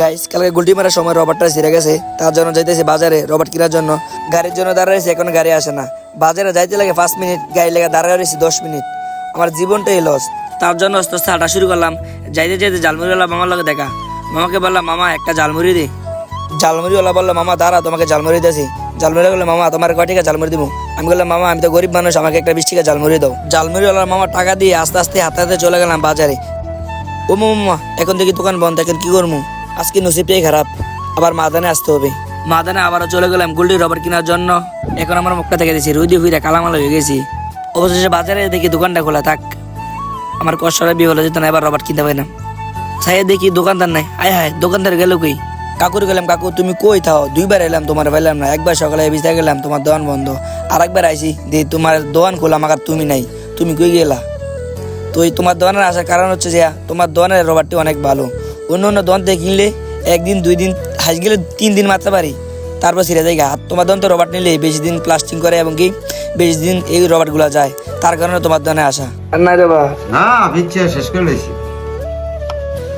Guys কালকে গুলটি মারার সময় রবারটা ছিঁড়ে গেছে। তার জন্য যাইতেছে বাজারে রবার্ট কেনার জন্য। গাড়ির জন্য দাঁড়াইছে এখন গাড়ি আসে না। বাজারে যাইতে লাগে পাঁচ মিনিট গাড়ি লেগে দাঁড়ায় রয়েছে দশ মিনিট। আমার জীবনটাই লস তার জন্য আস্তে আস্তে হাঁটা শুরু করলাম। যাইতে যাইতে জালমুড়িওয়ালা মামার লগে দেখা। মামাকে বললাম, মামা, একটা জালমুড়ি দে। জালমুড়িওয়ালা বলল, মামা, দাঁড়া, তোমাকে জালমুড়ি দিয়েছি। জালমুড়ি বলল, মামা, তোমার কয় টাকা জালমুড়ি দিব? আমি বললাম, মামা, আমি তো গরিব মানুষ, আমাকে একটা বিশ টাকা জালমুড়ি দাও। জালমুড়িওয়ালা মামা টাকা দিয়ে আস্তে আস্তে হাতে হাতে চলে গেলাম বাজারে। ও মামা এখন দেখি দোকান বন্ধ, এখন কি করব আজকে নসিবটাই খারাপ। আবার মাদানে আসতে হবে। মাদানে আবারও চলে গেলাম গোল্ডি রবার কেনার জন্য। এখন আমার মুখটা থেকে দিয়েছি রুদি হুইরা কালামালা হয়ে গেছি। অবশেষে বাজারে দেখি দোকানটা খোলা থাক। আমার কষ্টটা বিয়ে হলো যেত না এবার রবার কিনতে পারি না। ছাইয়ে দেখি দোকানদার নাই। আয় হায় দোকানদার গেল কই? কাকুর গেলাম কাকু তুমি কই থাও? দুইবার এলাম তোমার পাইলাম না। একবার সকালে বিছাই গেলাম তোমার দোকান বন্ধ। আর একবার আইসি দিয়ে তোমার দোকান খোলা আমার তুমি নাই। তুমি কই গেলা? তো এই তোমার দোকানের আসার কারণ হচ্ছে যে তোমার দোকানের রবারটি অনেক ভালো। অন্য অন্য থেকে কিনলে একদিন দুই দিন হাস গেলে তিন দিন মারতে পারি। তারপর ছিঁড়ে যায় আর তোমার দোকান তো রবার নিলে বেশি দিন প্লাস্টিং করে এবং কি বেশি দিন এই রবারগুলো যায়। তার কারণে তোমার দোকানে আসা। না রে না বিচ্ছে শেষ করে লেছি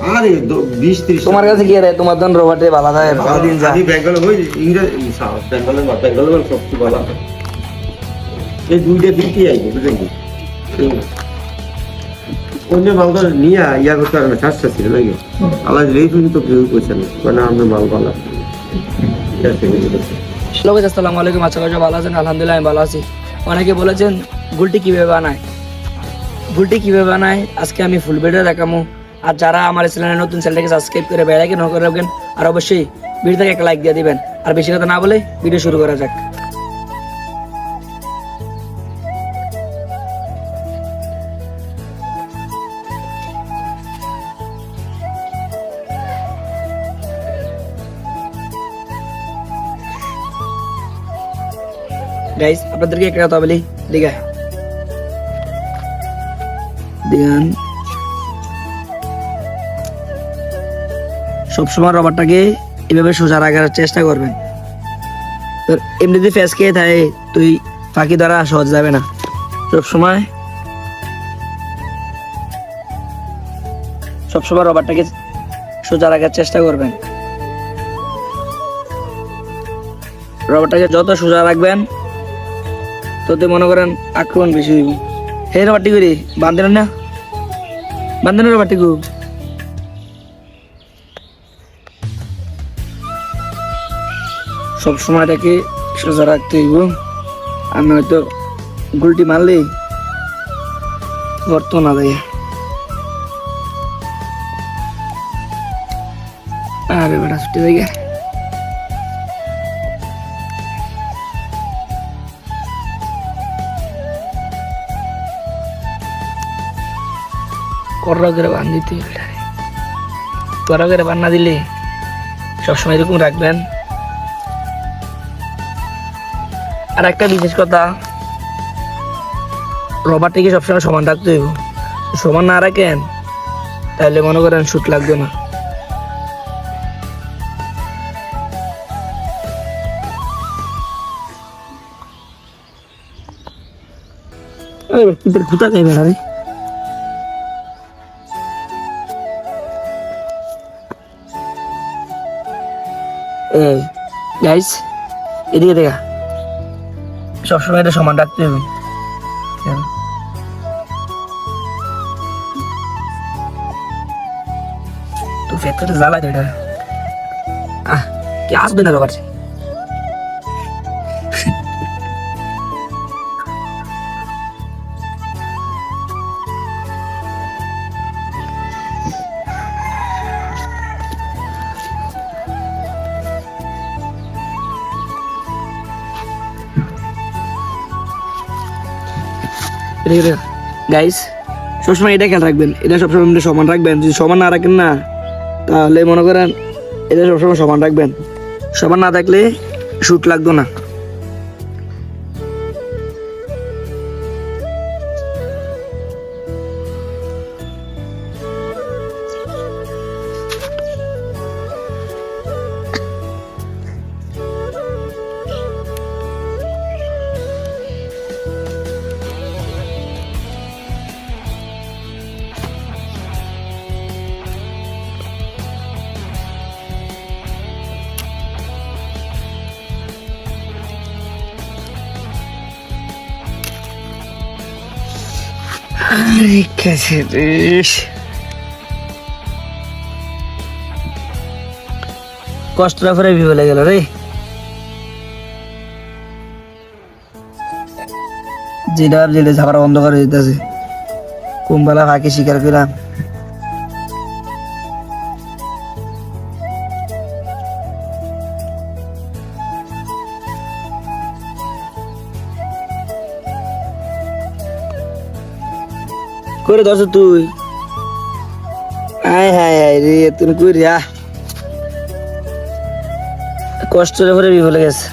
আরে দ- বিশ ত্রিশ তোমার কাছে কি রে তোমার দোকান রবারটি ভালো ভালো দিন যায়। আমি বেঙ্গলে হই ইংরেজ সাউথ বেঙ্গলে বেঙ্গলে সবচেয়ে ভালো এই দুইটা দিকই আইবে অন্য মালটা নিয়ে ইয়া করতে পারবে ছিল নাকি? আল্লাহ এই তুমি তো কেউ করছে না আসসালামু আলাইকুম আচ্ছা কাছে ভালো আছেন আলহামদুলিল্লাহ আমি ভালো আছি। অনেকে বলেছেন গুলটি কীভাবে বানায়? গুলটি কীভাবে বানায়? আজকে আমি ফুল ভিডিও দেখামো। আর যারা আমার চ্যানেলে নতুন চ্যানেলটাকে সাবস্ক্রাইব করে ন করে রাখবেন আর অবশ্যই ভিডিওটাকে একটা লাইক দিয়ে দিবেন। আর বেশি কথা না বলে ভিডিও শুরু করা যাক। গাইস আপনাদেরকে একটা কথা বলি দিঘা দিগান সবসময় রবারটাকে এভাবে সোজা রাখার চেষ্টা করবেন। তোর এমনিতে ফেস খেয়ে থাকে, তুই ফাঁকি দ্বারা সহজ যাবে না। সবসময় সবসময় রবারটাকে সোজা রাখার চেষ্টা করবেন। রবারটাকে যত সোজা রাখবেন তোতে মনে করেন আক্রমণ বেশি হইব। হে রবারটি করি বান্ধেন না? বান্ধেন রবারটি কু? সব সময় সময়টাকে সোজা রাখতে হইব। আর নয়তো গুলটি মারলেই গর্ত না দেয়। আরে বেটা, ছুটি দেখে কররা করে বান দিতে কররা করে বান না দিলে সবসময় এরকম রাখবেন। আর একটা বিশেষ কথা, রবারটিকে সবসময় সমান রাখতে হইব। সমান না রাখেন, তাহলে মনে করেন শুট লাগবে না। কিন্তু খুঁতা খাইবে না রে গাইস এদিকে দেখা। সবসময় এটা সমান রাখতে হবে। তো ফ্যাক্টরি জ্বালা এটা। আহ, কি আসবে না রবার গাইস সবসময় এটা খেয়াল রাখবেন। এটা সবসময় আপনি সমান রাখবেন। যদি সমান না রাখেন না, তাহলে মনে করেন এটা সবসময় সমান রাখবেন। সমান না থাকলে সুট লাগতো না। কাছে রেশ কষ্টটা করে বিবলে গেল রে। যেটা যেটা করে দিতেছে। কুম্বালা ফাঁকি শিকার করলাম করে দশ তুই? আয় হায় হায় রে তুমি কই রে আহ কষ্ট করে বিফলে গেছে।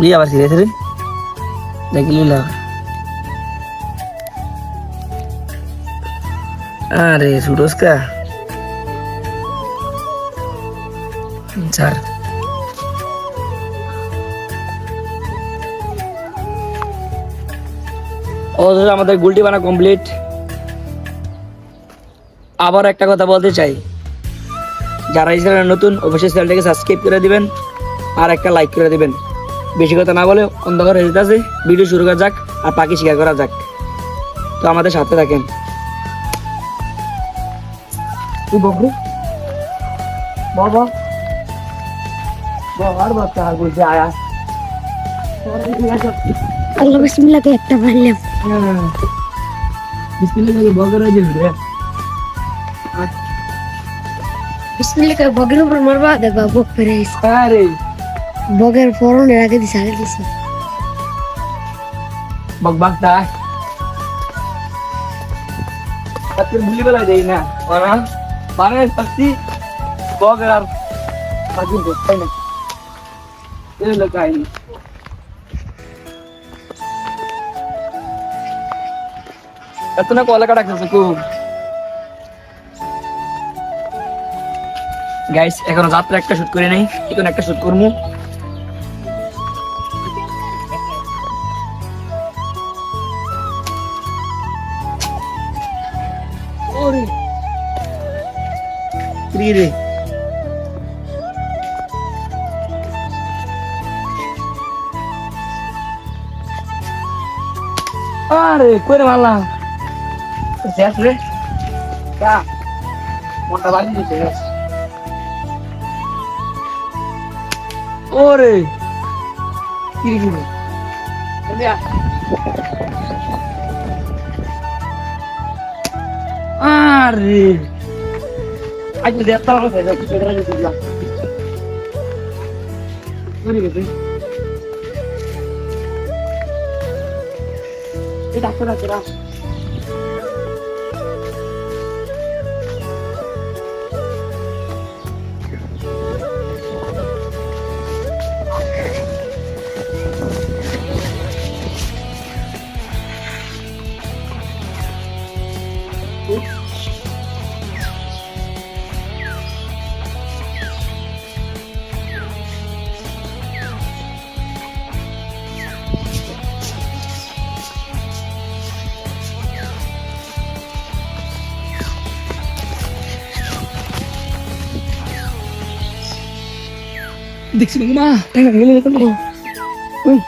দিয়ে আবার সিরিয়াস রে। দেখি লিলা আরে সুরস্কা চার অথচ আমাদের গুলটি বানা কমপ্লিট আবার একটা কথা বলতে চাই। যারা এই চ্যানেলে নতুন অবশ্যই চ্যানেলটাকে সাবস্ক্রাইব করে দিবেন আর একটা লাইক করে দিবেন। বেশি কথা না বলে অন্ধকার হয়ে যেতে আছে। ভিডিও শুরু করা যাক আর পাখি শিকার করা যাক। তো আমাদের সাথে থাকেন। তুই বকরি? বাবা বাবার বাচ্চা আর বলছে আয়া আল্লাহ বিসমিল্লাহকে একটা মারলাম বিসমিল্লাহ করে বকরা দিল রে বিসমিল্লাহকে বগের উপর মারবা দেখবা বক ফেরে গেছে আরে বগের ফরনের আগে দিছে আগে দিছে বক বক দা আপনি ভুলি বেলা দেই না ওরা মানে সত্যি বকর আর পাখি দেখতে না এই লোক আইনি এত না কলা কাটা খেলছে খুব গাইস এখনও যাত্রা একটা শুট করে নাই এখন একটা শুট করব রে আরে কই রে? মারলাম শেষ রে মোটা বাড়ি দিছে ওরে। কি কি। আরে। আজ দেখতে হবে কি ডাক্তার ডাক্তার দেখছি মা টাকা গেলে ওই।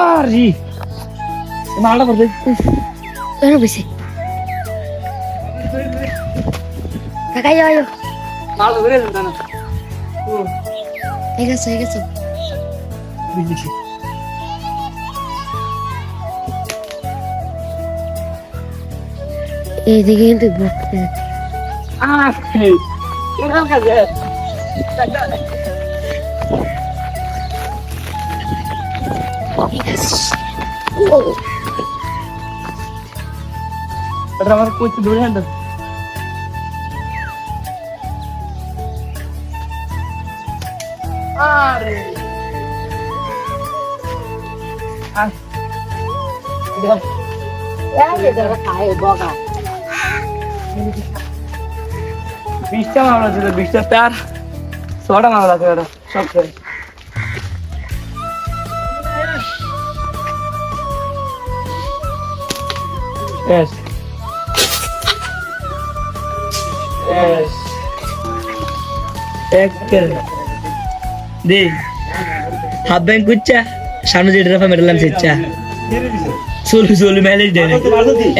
আরে। মালটা করবে কেন বেশি। কাকাই যাও মালটা ধরে যেতাম না? ঠিক আছে ঠিক আছে বুঝেছি এইদিকে কিন্তু বকতে আরে কেন কাজে এটা আমার কোচ ধরে আনতে আরে আহ দেখ বিশটা মামলা ছিল বিশটা তার ছটা মামলা আছে ওটা সব করে Yes. এক দে। হাফ ব্যাংক কুচ্চা সামনে যেটা মেডালাম সেচ্চা চলু চলু ম্যালেজ দেয়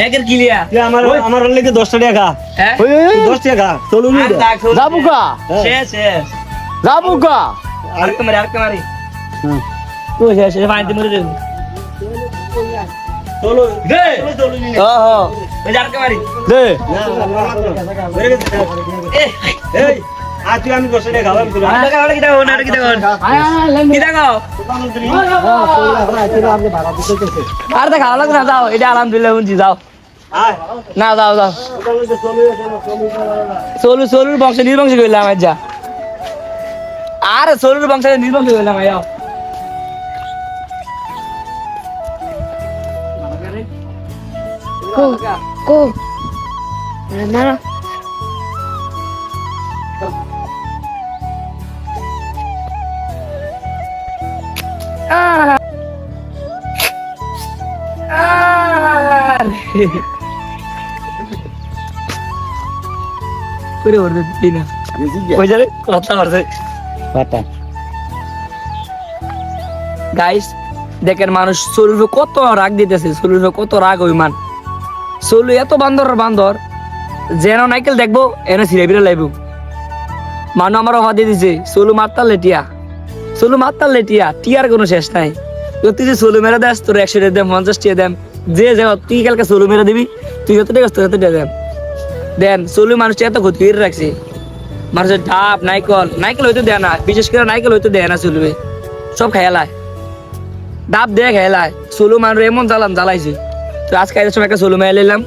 একের কিলিয়া আমার আমার লেগে দশটা টাকা হ্যাঁ দশ টাকা চলুন যাবুকা শেষ শেষ যাবুকা আরেকটা মারি আরেকটা মারি ও শেষ শেষ পানিতে মরে যাবে চলো দে চলুন ও হো ওই যে আরেকটা মারি দে এ এই আজ তুই আমি দশটা টাকা খাওয়াম তোরা আরেকটা খাওয়ালে কি দেখো না কি আর দেখা না যাও এটা আলহামদুলিল্লাহ শুনছি যাও। না যাও যাও। সোলু সোলুর বংশ নির্বংশ করলাম আজ যা। আরে সোলুর বংশ নির্বংশ করলাম আয় যাও। কো কো। না Ah. করে ওরে দিনা যাবে? কথা করছে পাতা। গাইস দেখেন মানুষ কত রাগ দিতেছে সলুর কত রাগ অভিমান। সলু এত বান্দর বান্দর যেন নাইকেল দেখব এনে ছিঁড়ে বিড়ে লাইব। মানুষ আমার অফা দিয়ে দিছে সলু মারতাল লেটিয়া সলু মারতাল লেটিয়া টিয়ার কোনো শেষ নাই। তো তুই যে সলু মেরে দেস তোর একশো দেম পঞ্চাশ টাকা দেম। যে তুই কালকে সলু মেরে দিবি, তুই যত টাকা দেন সলু এত ডাব, নাইকল দেয় না, বিশেষ করে দেয় না চলবে সব খেয়ালায় ডাব দিয়ে খেলায় সোলো মানুষ এমন জ্বালাম জ্বালাইছে। তো আজকে এর সময় একটা সোলো মেয়ে এলাম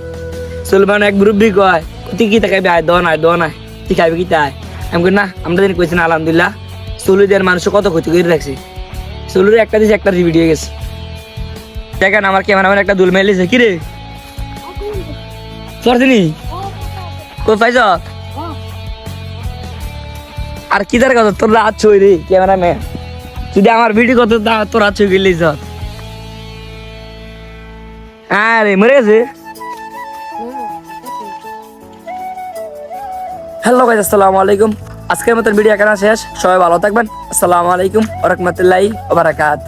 সোলো মানুষ এক গ্রুপ দিয়ে কয়, তুই কি তাকাবি আয় দন আয় দন আয় তুই খাবি কি তাই? আমি না, আমরা দিন কইছি না, আলহামদুলিল্লাহ। সোলো দেওয়ার মানুষ কত ক্ষতি করে রাখছে। সোলোর একটা দিয়েছে একটা ভিডিও গেছে। দেখেন আমার ক্যামেরাম্যান একটা দুল মেলেছে কি রে? পড়ছিনি কই পাইছ? আর কি তার কথা তোর রাত ছই রে ক্যামেরাম্যান যদি আমার ভিডিও কত তোর রাত ছই গেলি সব আরে মরে গেছে। হ্যালো গাইজ আসসালামু আলাইকুম। আজকের মতন ভিডিও এখানে শেষ। সবাই ভালো থাকবেন। আসসালামু আলাইকুম ওরহমতুল্লাহি ওবারাকাত